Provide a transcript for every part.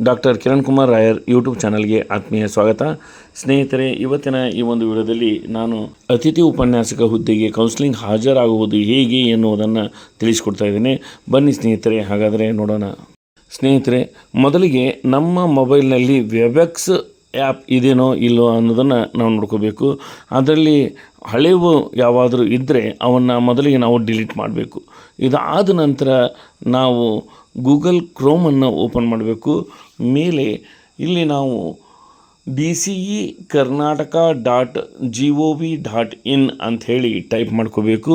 Doctor Kiran Kumar Rayar YouTube ಚಾನಲ್ಗೆ ಆತ್ಮೀಯ ಸ್ವಾಗತ. ಸ್ನೇಹಿತರೆ, ಇವತ್ತಿನ ಈ ಒಂದು ವಿಡಿಯೋದಲ್ಲಿ ನಾನು ಅತಿಥಿ ಉಪನ್ಯಾಸಕ ಹುದ್ದೆಗೆ ಕೌನ್ಸಿಲಿಂಗ್ ಹಾಜರಾಗುವುದು ಹೇಗೆ ಎನ್ನುವುದನ್ನು ತಿಳಿಸ್ಕೊಡ್ತಾ ಇದ್ದೇನೆ. ಬನ್ನಿ ಸ್ನೇಹಿತರೆ, ಹಾಗಾದರೆ ನೋಡೋಣ. ಸ್ನೇಹಿತರೆ, ಮೊದಲಿಗೆ ನಮ್ಮ ಮೊಬೈಲ್ನಲ್ಲಿ ವೆಬೆಕ್ಸ್ ಆ್ಯಪ್ ಇದೇನೋ ಇಲ್ಲೋ ಅನ್ನೋದನ್ನು ನಾವು ನೋಡ್ಕೋಬೇಕು. ಅದರಲ್ಲಿ ಹಳೆವು ಯಾವಾದರೂ ಇದ್ದರೆ ಅವನ್ನು ಮೊದಲಿಗೆ ನಾವು ಡಿಲೀಟ್ ಮಾಡಬೇಕು. ಇದಾದ ನಂತರ ನಾವು ಗೂಗಲ್ ಕ್ರೋಮನ್ನು ಓಪನ್ ಮಾಡಬೇಕು. ಮೇಲೆ ಇಲ್ಲಿ ನಾವು D C E Karnataka dot G O V dot in ಅಂಥೇಳಿ ಟೈಪ್ ಮಾಡ್ಕೋಬೇಕು.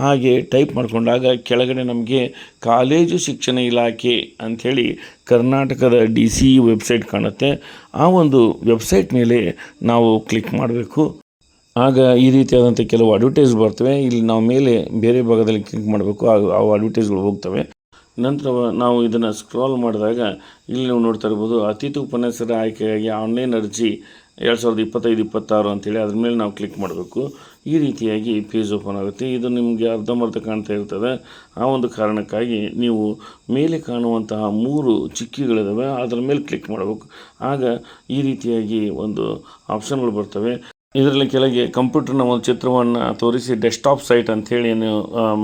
ಹಾಗೆ ಟೈಪ್ ಮಾಡಿಕೊಂಡಾಗ ಕೆಳಗಡೆ ನಮಗೆ ಕಾಲೇಜು ಶಿಕ್ಷಣ ಇಲಾಖೆ ಅಂಥೇಳಿ ಕರ್ನಾಟಕದ ಡಿ ಸಿ ಇ ವೆಬ್ಸೈಟ್ ಕಾಣುತ್ತೆ. ಆ ಒಂದು ವೆಬ್ಸೈಟ್ ಮೇಲೆ ನಾವು ಕ್ಲಿಕ್ ಮಾಡಬೇಕು. ಆಗ ಈ ರೀತಿಯಾದಂಥ ಕೆಲವು ಅಡ್ವರ್ಟೈಸ್ ಬರ್ತವೆ. ಇಲ್ಲಿ ನಾವು ಮೇಲೆ ಬೇರೆ ಭಾಗದಲ್ಲಿ ಕ್ಲಿಕ್ ಮಾಡಬೇಕು. ಆ ಅಡ್ವರ್ಟೈಸ್ಗಳು ಹೋಗ್ತವೆ. ನಂತರ ನಾವು ಇದನ್ನು ಸ್ಕ್ರಾಲ್ ಮಾಡಿದಾಗ ಇಲ್ಲಿ ನೀವು ನೋಡ್ತಾ ಇರ್ಬೋದು ಅತಿಥಿ ಉಪನ್ಯಾಸರ ಆಯ್ಕೆಯಾಗಿ ಆನ್ಲೈನ್ ಅರ್ಜಿ ಎರಡು ಸಾವಿರದ ಇಪ್ಪತ್ತೈದು, ಇಪ್ಪತ್ತಾರು ಅಂತೇಳಿ ಅದ್ರ ಮೇಲೆ ನಾವು ಕ್ಲಿಕ್ ಮಾಡಬೇಕು. ಈ ರೀತಿಯಾಗಿ ಪೇಜ್ ಓಪನ್ ಆಗುತ್ತೆ. ಇದು ನಿಮಗೆ ಅರ್ಧಂಬರ್ಧ ಕಾಣ್ತಾ ಇರ್ತದೆ. ಆ ಒಂದು ಕಾರಣಕ್ಕಾಗಿ ನೀವು ಮೇಲೆ ಕಾಣುವಂತಹ ಮೂರು ಚಿಕ್ಕಿಗಳಿದ್ದಾವೆ ಅದರ ಮೇಲೆ ಕ್ಲಿಕ್ ಮಾಡಬೇಕು. ಆಗ ಈ ರೀತಿಯಾಗಿ ಒಂದು ಆಪ್ಷನ್ಗಳು ಬರ್ತವೆ. ಇದರಲ್ಲಿ ಕೆಳಗೆ ಕಂಪ್ಯೂಟರ್ನ ಒಂದು ಚಿತ್ರವನ್ನು ತೋರಿಸಿ ಡೆಸ್ಕ್ಟಾಪ್ ಸೈಟ್ ಅಂಥೇಳಿ ಏನು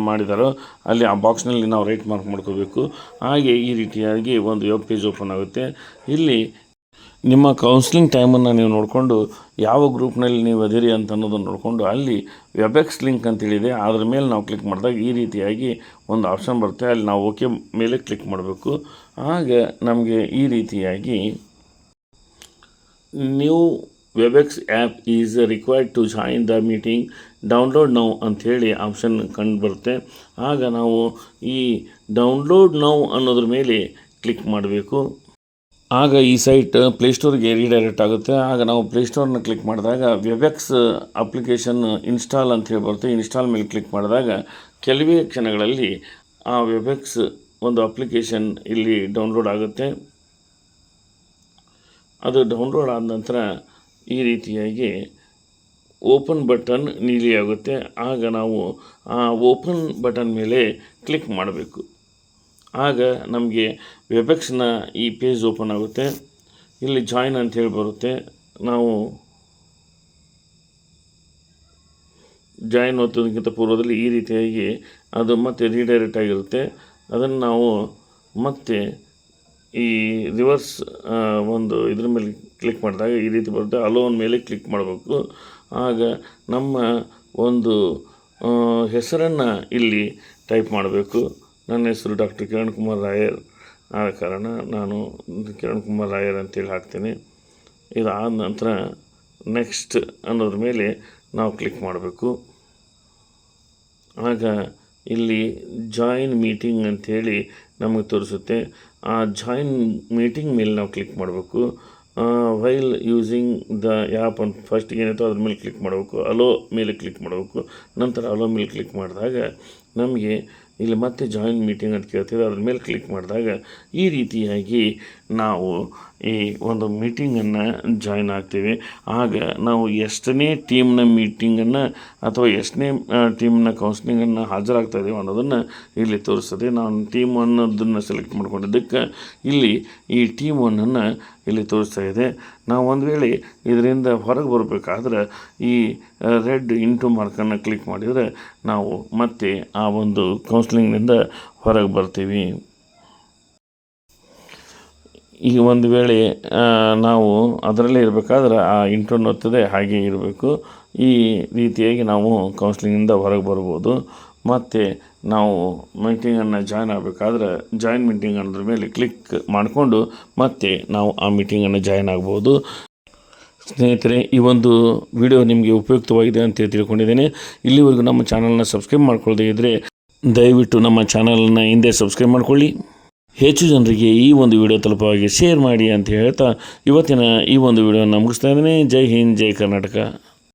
ಮಾಡಿದಾರೋ, ಅಲ್ಲಿ ಆ ಬಾಕ್ಸ್ನಲ್ಲಿ ನಾವು ರೈಟ್ ಮಾರ್ಕ್ ಮಾಡ್ಕೋಬೇಕು. ಹಾಗೆ ಈ ರೀತಿಯಾಗಿ ಒಂದು ವೆಬ್ ಪೇಜ್ ಓಪನ್ ಆಗುತ್ತೆ. ಇಲ್ಲಿ ನಿಮ್ಮ ಕೌನ್ಸಿಲಿಂಗ್ ಟೈಮನ್ನು ನೀವು ನೋಡಿಕೊಂಡು ಯಾವ ಗ್ರೂಪ್ನಲ್ಲಿ ನೀವು ಅದಿರಿ ಅಂತ ಅನ್ನೋದನ್ನು ನೋಡಿಕೊಂಡು ಅಲ್ಲಿ ವೆಬೆಕ್ಸ್ ಲಿಂಕ್ ಅಂತೇಳಿದೆ, ಅದ್ರ ಮೇಲೆ ನಾವು ಕ್ಲಿಕ್ ಮಾಡಿದಾಗ ಈ ರೀತಿಯಾಗಿ ಒಂದು ಆಪ್ಷನ್ ಬರುತ್ತೆ. ಅಲ್ಲಿ ನಾವು ಓಕೆ ಮೇಲೆ ಕ್ಲಿಕ್ ಮಾಡಬೇಕು. ಆಗ ನಮಗೆ ಈ ರೀತಿಯಾಗಿ new Webex app is required to join the meeting download now ಅಂಥೇಳಿ ಆಪ್ಷನ್ ಕಂಡು ಬರುತ್ತೆ ಆಗ ನಾವು ಈ ಡೌನ್ಲೋಡ್ ನೌ ಅನ್ನೋದ್ರ ಮೇಲೆ ಕ್ಲಿಕ್ ಮಾಡಬೇಕು. ಆಗ ಈ ಸೈಟ್ ಪ್ಲೇಸ್ಟೋರ್ಗೆ ರೀಡೈರೆಕ್ಟ್ ಆಗುತ್ತೆ. ಆಗ ನಾವು ಪ್ಲೇಸ್ಟೋರ್ನ ಕ್ಲಿಕ್ ಮಾಡಿದಾಗ ವೆಬೆಕ್ಸ್ ಅಪ್ಲಿಕೇಶನ್ ಇನ್ಸ್ಟಾಲ್ ಅಂತ ಹೇಳಿ ಬರುತ್ತೆ. ಇನ್ಸ್ಟಾಲ್ ಮೇಲೆ ಕ್ಲಿಕ್ ಮಾಡಿದಾಗ ಕೆಲವೇ ಕ್ಷಣಗಳಲ್ಲಿ ಆ ವೆಬೆಕ್ಸ್ ಒಂದು ಅಪ್ಲಿಕೇಶನ್ ಇಲ್ಲಿ ಡೌನ್ಲೋಡ್ ಆಗುತ್ತೆ. ಅದು ಡೌನ್ಲೋಡ್ ಆದ ನಂತರ ಈ ರೀತಿಯಾಗಿ ಓಪನ್ ಬಟನ್ ನೀಲಿ ಆಗುತ್ತೆ ಆಗ ನಾವು ಆ ಓಪನ್ ಬಟನ್ ಮೇಲೆ ಕ್ಲಿಕ್ ಮಾಡಬೇಕು. ಆಗ ನಮಗೆ ವೆಬೆಕ್ಸ್ನ ಈ ಪೇಜ್ ಓಪನ್ ಆಗುತ್ತೆ. ಇಲ್ಲಿ ಜಾಯಿನ್ ಅಂತ ಹೇಳಿ ಬರುತ್ತೆ. ನಾವು ಜಾಯಿನ್ ಒತ್ತೋದಕ್ಕಿಂತ ಪೂರ್ವದಲ್ಲಿ ಈ ರೀತಿಯಾಗಿ ಅದು ಮತ್ತೆ ರೀಡೈರೆಕ್ಟ್ ಆಗಿರುತ್ತೆ. ಅದನ್ನು ನಾವು ಮತ್ತೆ ಈ ರಿವರ್ಸ್ ಒಂದು ಇದ್ರ ಮೇಲೆ ಕ್ಲಿಕ್ ಮಾಡಿದಾಗ ಈ ರೀತಿ ಬರುತ್ತೆ. ಅಲೋನ್ ಮೇಲೆ ಕ್ಲಿಕ್ ಮಾಡಬೇಕು. ಆಗ ನಮ್ಮ ಒಂದು ಹೆಸರನ್ನು ಇಲ್ಲಿ ಟೈಪ್ ಮಾಡಬೇಕು. ನನ್ನ ಹೆಸರು ಡಾಕ್ಟರ್ ಕಿರಣ್ ಕುಮಾರ್ ರಾಯರ್. ಆದ ಕಾರಣ ನಾನು ಕಿರಣ್ ಕುಮಾರ್ ರಾಯರ್ ಅಂತೇಳಿ ಹಾಕ್ತೀನಿ. ಇದಾದ ನಂತರ ನೆಕ್ಸ್ಟ್ ಅನ್ನೋದ್ರ ಮೇಲೆ ನಾವು ಕ್ಲಿಕ್ ಮಾಡಬೇಕು. ಆಗ ಇಲ್ಲಿ ಜಾಯಿನ್ ಮೀಟಿಂಗ್ ಅಂಥೇಳಿ ನಮಗೆ ತೋರಿಸುತ್ತೆ. ಆ ಜಾಯಿನ್ ಮೀಟಿಂಗ್ ಮೇಲೆ ನಾವು ಕ್ಲಿಕ್ ಮಾಡಬೇಕು. ವೈಲ್ ಯೂಸಿಂಗ್ ದ ಆ್ಯಪ್ ಅಂತ ಫಸ್ಟ್ ಏನಾಯ್ತೋ ಅದ್ರ ಮೇಲೆ ಕ್ಲಿಕ್ ಮಾಡಬೇಕು. ಅಲೋ ಮೇಲೆ ಕ್ಲಿಕ್ ಮಾಡಬೇಕು. ನಂತರ ಅಲೋ ಮೇಲೆ ಕ್ಲಿಕ್ ಮಾಡಿದಾಗ ನಮಗೆ ಇಲ್ಲಿ ಮತ್ತೆ ಜಾಯಿನ್ ಮೀಟಿಂಗ್ ಅಂತ ಕೇಳ್ತಿದೆ. ಅದ್ರ ಮೇಲೆ ಕ್ಲಿಕ್ ಮಾಡಿದಾಗ ಈ ರೀತಿಯಾಗಿ ನಾವು ಈ ಒಂದು ಮೀಟಿಂಗನ್ನು ಜಾಯಿನ್ ಆಗ್ತೀವಿ. ಆಗ ನಾವು ಎಷ್ಟನೇ ಟೀಮ್ನ ಮೀಟಿಂಗನ್ನು ಅಥವಾ ಎಷ್ಟನೇ ಟೀಮ್ನ ಕೌನ್ಸಿಲಿಂಗನ್ನು ಹಾಜರಾಗ್ತಾ ಇದ್ದೀವಿ ಅನ್ನೋದನ್ನು ಇಲ್ಲಿ ತೋರಿಸ್ತದೆ. ನಾನು ಟೀಮ್ ಅನ್ನೋದನ್ನು ಸೆಲೆಕ್ಟ್ ಮಾಡ್ಕೊಂಡಿದ್ದಕ್ಕೆ ಇಲ್ಲಿ ಈ ಟೀಮ್ ಒನ್ನನ್ನು ಇಲ್ಲಿ ತೋರಿಸ್ತಾ ಇದೆ. ನಾವು ಒಂದು ವೇಳೆ ಇದರಿಂದ ಹೊರಗೆ ಬರಬೇಕಾದ್ರೆ ಈ ರೆಡ್ ಇಂಟು ಮಾರ್ಕನ್ನು ಕ್ಲಿಕ್ ಮಾಡಿದರೆ ನಾವು ಮತ್ತೆ ಆ ಒಂದು ಕೌನ್ಸ್ಲಿಂಗ್ನಿಂದ ಹೊರಗೆ ಬರ್ತೀವಿ. ಈಗ ಒಂದು ವೇಳೆ ನಾವು ಅದರಲ್ಲೇ ಇರಬೇಕಾದ್ರೆ ಆ ಇಂಟರ್ನ್ ಒತ್ತದೆ ಹಾಗೆ ಇರಬೇಕು. ಈ ರೀತಿಯಾಗಿ ನಾವು ಕೌನ್ಸಿಲಿಂಗಿಂದ ಹೊರಗೆ ಬರ್ಬೋದು. ಮತ್ತು ನಾವು ಮೀಟಿಂಗನ್ನು ಜಾಯ್ನ್ ಆಗಬೇಕಾದ್ರೆ ಜಾಯಿನ್ ಮೀಟಿಂಗ್ ಅನ್ನೋದ್ರ ಮೇಲೆ ಕ್ಲಿಕ್ ಮಾಡಿಕೊಂಡು ಮತ್ತೆ ನಾವು ಆ ಮೀಟಿಂಗನ್ನು ಜಾಯ್ನ್ ಆಗ್ಬೋದು. ಸ್ನೇಹಿತರೆ, ಈ ಒಂದು ವಿಡಿಯೋ ನಿಮಗೆ ಉಪಯುಕ್ತವಾಗಿದೆ ಅಂತ ತಿಳ್ಕೊಂಡಿದ್ದೇನೆ. ಇಲ್ಲಿವರೆಗೂ ನಮ್ಮ ಚಾನಲ್ನ ಸಬ್ಸ್ಕ್ರೈಬ್ ಮಾಡ್ಕೊಳ್ಳದೇ ಇದ್ದರೆ ದಯವಿಟ್ಟು ನಮ್ಮ ಚಾನಲನ್ನು ಹಿಂದೆ ಸಬ್ಸ್ಕ್ರೈಬ್ ಮಾಡ್ಕೊಳ್ಳಿ. ಹೆಚ್ಚು ಜನರಿಗೆ ಈ ಒಂದು ವಿಡಿಯೋ ತಲುಪವಾಗಿ ಶೇರ್ ಮಾಡಿ ಅಂತ ಹೇಳ್ತಾ ಇವತ್ತಿನ ಈ ಒಂದು ವಿಡಿಯೋನ ಮುಗಿಸ್ತಾ ಇದ್ದೀನಿ. ಜೈ ಹಿಂದ್, ಜೈ ಕರ್ನಾಟಕ.